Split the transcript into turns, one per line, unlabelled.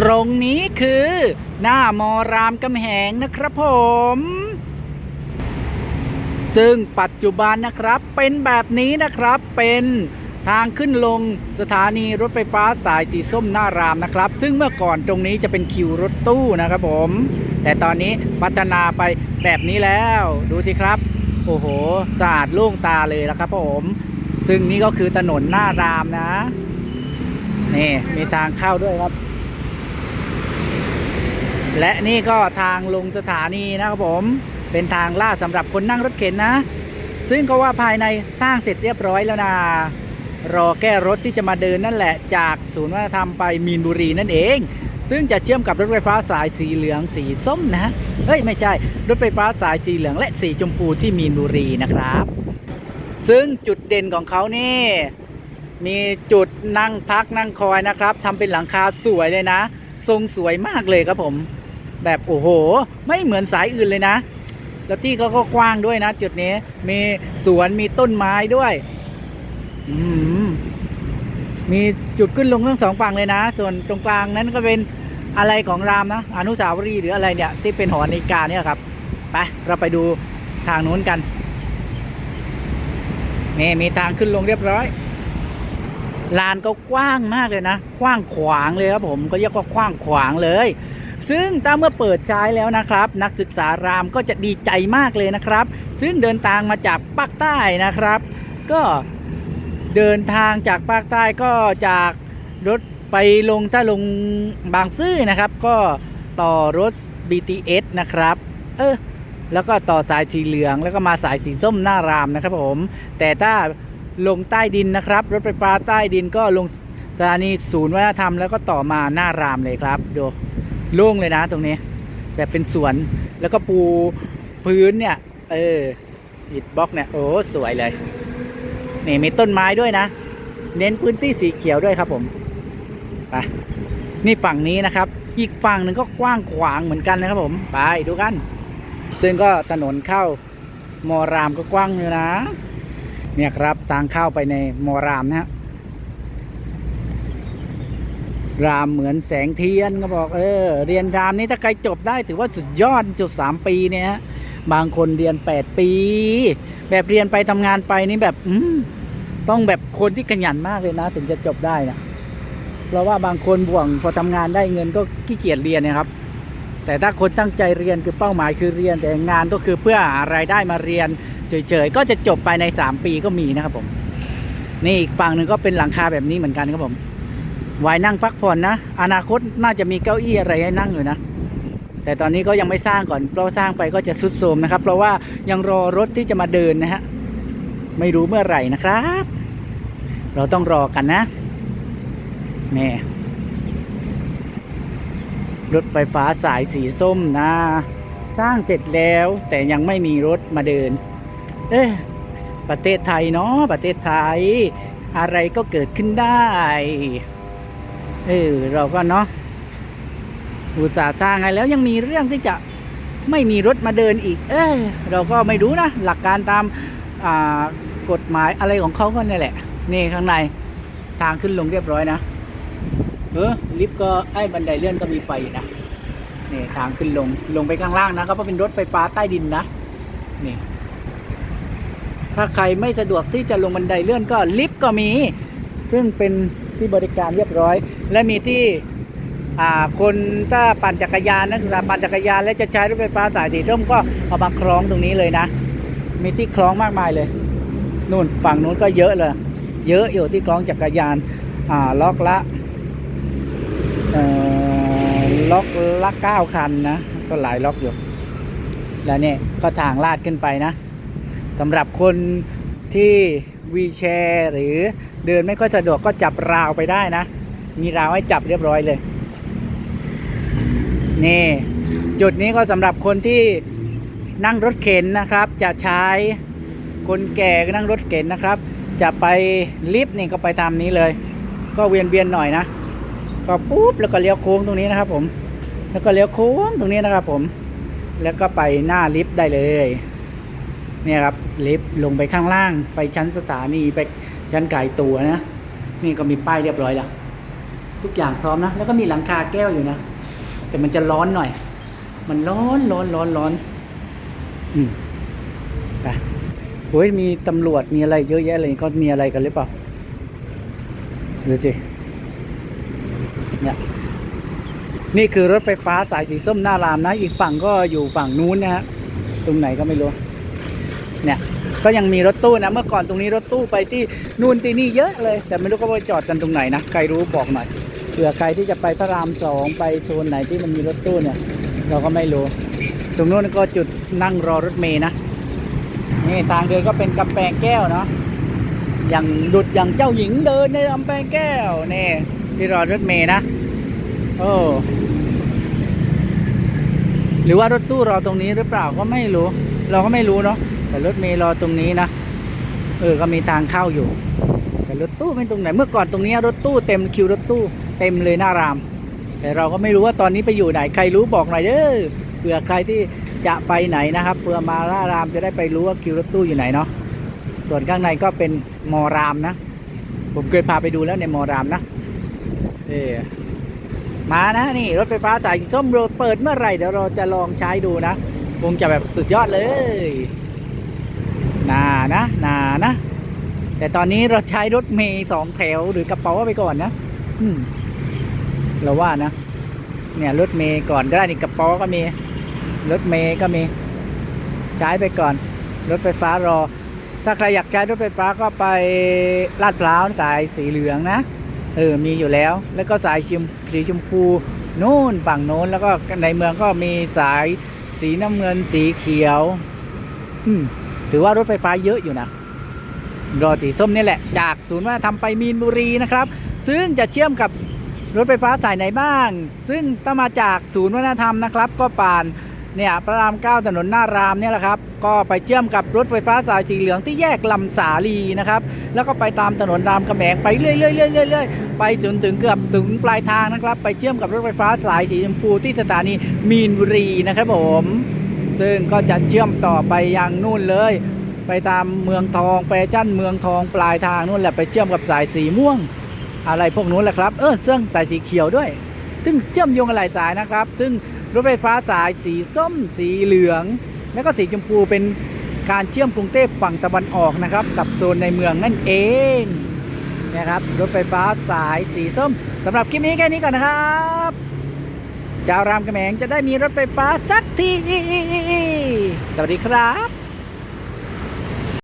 ตรงนี้คือ หน้ามอรามกำแหงนะครับผม ซึ่งปัจจุบันนะครับเป็นแบบนี้นะครับเป็นทางขึ้นลงสถานีรถไฟฟ้าสายสีส้มหน้ารามนะครับ ซึ่งเมื่อก่อนตรงนี้จะเป็นคิวรถตู้นะครับผม แต่ตอนนี้พัฒนาไปแบบนี้แล้วดูสิครับ โอ้โหสะอาดโล่งตาเลยแล้วครับผม ซึ่งนี่ก็คือถนนหน้ารามนะนี่มีทางเข้าด้วยครับ และนี่ก็ทางลงสถานีนะครับผมเป็นทางลาดสำหรับคนนั่งรถเข็นนะ ซึ่งก็ว่าภายในสร้างเสร็จเรียบร้อยแล้วนะรอแก้รถที่จะมาเดินนั่นแหละจากศูนย์วัฒนธรรมไปมีนบุรีนั่นเอง ซึ่งจะเชื่อมกับรถไฟฟ้าสายสีเหลืองสีส้มนะเฮ้ยไม่ใช่ รถไฟฟ้าสายสีเหลืองและสีชมพูที่มีนบุรีนะครับ ซึ่งจุดเด่นของเขานี่ มีจุดนั่งพักนั่งคอยนะครับทำเป็นหลังคาสวยเลยนะ ทรงสวยมากเลยครับผม แบบโอ้โห ไม่เหมือนสายอื่นเลยนะ แล้วที่เขาก็กว้างด้วยนะ จุดนี้มีสวนมีต้นไม้ด้วยมมีจุดขึ้นลงทั้งสองฝั่งเลยนะ ส่วนตรงกลางนั้นก็เป็นอะไรของรามนะ อนุสาวรีย์หรืออะไรเนี่ย ที่เป็นหอนาฬิกาเนี่ยครับไปเราไปดูทางนู้นกันนี่มีทางขึ้นลงเรียบร้อยลานก็กว้างมากเลยนะกว้างขวางเลยครับผมก็เรียกว่ากว้างขวางเลย ซึ่งถ้าเมื่อเปิดใช้แล้วนะครับ นักศึกษารามก็จะดีใจมากเลยนะครับ ซึ่งเดินทางมาจากภาคใต้นะครับ ก็เดินทางจากภาคใต้ก็จากรถไปลงถ้าลงบางซื่อนะครับ ก็ต่อรถ BTS นะครับ เออแล้วก็ต่อสายสีเหลืองแล้วก็มาสายสีส้มหน้ารามนะครับผม แต่ถ้าลงใต้ดินนะครับ รถไฟฟ้าใต้ดินก็ลงสถานีศูนย์วัฒนธรรมแล้วก็ต่อมาหน้ารามเลยครับดู โล่งเลยนะตรงนี้ แบบเป็นสวนแล้วก็ปูพื้นเนี่ย เอออิฐบล็อกเนี่ย โอ้สวยเลย นี่มีต้นไม้ด้วยนะ เน้นพื้นที่สีเขียวด้วยครับผมไปนี่ฝั่งนี้นะครับ อีกฝั่งหนึ่งก็กว้างขวางเหมือนกันนะครับผมไปดูกัน ซึ่งก็ถนนเข้ามอรามก็กว้างอยู่นะ เนี่ยครับทางเข้าไปในมอรามนะฮะ รามเหมือนแสงเทียนก็บอกเออเรียนรามนี้ถ้าใครจบได้ถือว่าสุดยอดจุดสามปีเนี่ยฮะบางคนเรียนแปดปี แบบเรียนไปทำงานไปนี่แบบอืต้องแบบคนที่ขยันมากเลยนะ ถึงจะจบได้นะเพราะว่าบางคนบ่วงพอทำงานได้เงินก็ขี้เกียจเรียนนะครับ แต่ถ้าคนตั้งใจเรียนคือเป้าหมายคือเรียนแต่งานก็คือเพื่อหารายได้มาเรียนเฉยๆก็จะจบไปใน 3 ปีก็มีนะครับผมนี่อีกฝั่งหนึ่งก็เป็นหลังคาแบบนี้เหมือนกันครับผม ไว้นั่งพักผ่อนนะ อนาคตน่าจะมีเก้าอี้อะไรให้นั่งอยู่นะ แต่ตอนนี้ก็ยังไม่สร้างก่อนเพราะสร้างไปก็จะสุดโทมนะครับ เพราะว่ายังรอรถที่จะมาเดินนะฮะไม่รู้เมื่อไหร่นะครับ เราต้องรอกันนะนี่รถไฟฟ้าสายสีส้มนะ สร้างเสร็จแล้วแต่ยังไม่มีรถมาเดิน เอ๊ะประเทศไทยเนาะประเทศไทย อะไรก็เกิดขึ้นได้ เออเราก็เนาะอุตส่าห์สร้างไงแล้วยังมีเรื่องที่จะไม่มีรถมาเดินอีก เออเราก็ไม่รู้นะ หลักการตามกฎหมายอะไรของเขาก็นี่แหละ นี่ข้างในทางขึ้นลงเรียบร้อยนะ เออลิฟต์ก็ไอ้บันไดเลื่อนก็มีไฟนะนี่ทางขึ้นลงลงไปข้างล่างนะก็เป็นรถไฟฟ้าใต้ดินนะนี่ถ้าใครไม่สะดวกที่จะลงบันไดเลื่อนก็ลิฟต์ก็มี ซึ่งเป็น ที่บริการเรียบร้อย และมีที่คนถ้าปั่นจักรยานนักศึกษาปั่นจักรยานและจะใช้รถไฟฟ้าสายสีส้มก็เอามาคล้องตรงนี้เลยนะ มีที่คล้องมากมายเลยนู่นฝั่งนู้นก็เยอะเลย เยอะอยู่ที่คล้องจักรยานอ่าล็อกละล็อกละเก้าคันนะก็หลายล็อกอยู่ แล้วเนี่ยก็ทางลาดขึ้นไปนะสำหรับคนที่วีแชร์หรือ เดินไม่ค่อยสะดวกก็จับราวไปได้นะ มีราวให้จับเรียบร้อยเลย นี่ จุดนี้ก็สำหรับคนที่นั่งรถเข็นนะครับ จะใช้คนแก่นั่งรถเข็นนะครับ จะไปลิฟต์นี่ก็ไปตามนี้เลย ก็เวียนเวียนๆหน่อยนะ ก็ปุ๊บแล้วก็เลี้ยวโค้งตรงนี้นะครับ ผม แล้วก็เลี้ยวโค้งตรงนี้นะครับ ผม แล้วก็ไปหน้าลิฟต์ได้เลย เนี่ยครับลิฟต์ลงไปข้างล่าง ไปชั้นสถานีไป ชั้นไก่ตัวนะ นี่ก็มีป้ายเรียบร้อยแล้ว ทุกอย่างพร้อมนะ แล้วก็มีหลังคาแก้วอยู่นะ แต่มันจะร้อนหน่อย มันร้อนร้อนร้อนร้อนอืมไปโอ้ยมีตำรวจมีอะไรเยอะแยะเลยเขามีอะไรกันหรือเปล่าดูสิเนี่ยนี่คือรถไฟฟ้าสายสีส้มหน้ารามนะ อีกฝั่งก็อยู่ฝั่งนู้นนะฮะ ตรงไหนก็ไม่รู้ เนี่ย ก็ยังมีรถตู้นะเมื่อก่อนตรงนี้รถตู้ไปที่นู่นที่นี่เยอะเลย แต่ไม่รู้ก็ว่าจอดกันตรงไหนนะใครรู้บอกหน่อยเผื่อใครที่จะไปพระรามสองไปโซนไหนที่มันมีรถตู้เนี่ย เราก็ไม่รู้ ตรงนู้นก็จุดนั่งรอรถเมย์นะนี่ทางเดินก็เป็นกำแพงแก้วเนาะอย่างดุดอย่างเจ้าหญิงเดินในกำแพงแก้วนี่ที่รอรถเมย์นะโอ้หรือว่ารถตู้รอตรงนี้หรือเปล่าก็ไม่รู้ เราก็ไม่รู้เนาะ แต่รถเมล์รอตรงนี้นะ เออ ก็มีทางเข้าอยู่ แต่รถตู้ไม่ตรงไหน เมื่อก่อนตรงนี้รถตู้เต็มคิวรถตู้เต็มเลยหน้าราม แต่เราก็ไม่รู้ว่าตอนนี้ไปอยู่ไหน ใครรู้บอกหน่อยเด้อ เผื่อใครที่จะไปไหนนะครับ เผื่อมาล่ารามจะได้ไปรู้ว่าคิวรถตู้อยู่ไหนเนาะ ส่วนข้างในก็เป็นมอรามนะ ผมเคยพาไปดูแล้วในมอรามนะ เออมานะนี่รถไฟฟ้าสายสีส้มโรดเปิดเมื่อไหร่เดี๋ยวเราจะลองใช้ดูนะคงจะแบบสุดยอดเลย นานะนานะ แต่ตอนนี้เราใช้รถเมย์สองแถวหรือกระเป๋าไปก่อนนะอืมเราว่านะ เนี่ยรถเมย์ก่อนก็ได้นี่กระเป๋าก็มี รถเมย์ก็มี ใช้ไปก่อน รถไฟฟ้ารอ ถ้าใครอยากใช้รถไฟฟ้าก็ไปลาดพร้าวสายสีเหลืองนะเออ มีอยู่แล้ว แล้วก็สายชมสีชมพูนู่นฝั่งโน้น แล้วก็ในเมืองก็มีสายสีน้ำเงินสีเขียว อืม ถือว่ารถไฟฟ้าเยอะอยู่นะรอสีส้มนี่แหละ จากศูนย์วัฒนธรรมไปมีนบุรีนะครับ ซึ่งจะเชื่อมกับรถไฟฟ้าสายไหนบ้าง ซึ่งถ้ามาจากศูนย์วัฒนธรรมนะครับ ก็ผ่านเนี่ยพระรามเก้าถนนหน้ารามเนี่ยแหละครับ ก็ไปเชื่อมกับรถไฟฟ้าสายสีเหลืองที่แยกลำสาลีนะครับ แล้วก็ไปตามถนนรามกำแหงไปเรื่อยๆเรื่อยๆเรื่อยๆไปจนถึงเกือบถึงปลายทางนะครับ ไปเชื่อมกับรถไฟฟ้าสายสีชมพูที่สถานีมีนบุรีนะครับผม ซึ่งก็จะเชื่อมต่อไปยังนู่นเลย ไปตามเมืองทองแฟชั่นเมืองทองปลายทางนู่นแหละไปเชื่อมกับสายสีม่วง อะไรพวกนู้นแหละครับเออเสื่องสายสีเขียวด้วย ซึ่งเชื่อมโยงกันหลายสายนะครับ ซึ่งรถไฟฟ้าสายสีส้ม สีเหลือง แล้วก็สีชมพูเป็นการเชื่อมกรุงเทพฝั่งตะวันออกนะครับ กับโซนในเมืองนั่นเองนะครับรถไฟฟ้าสายสีส้มสำหรับคลิปนี้แค่นี้ก่อนนะครับ ชาวรามกำแหงจะได้มีรถไฟฟ้าสักที สวัสดีครับ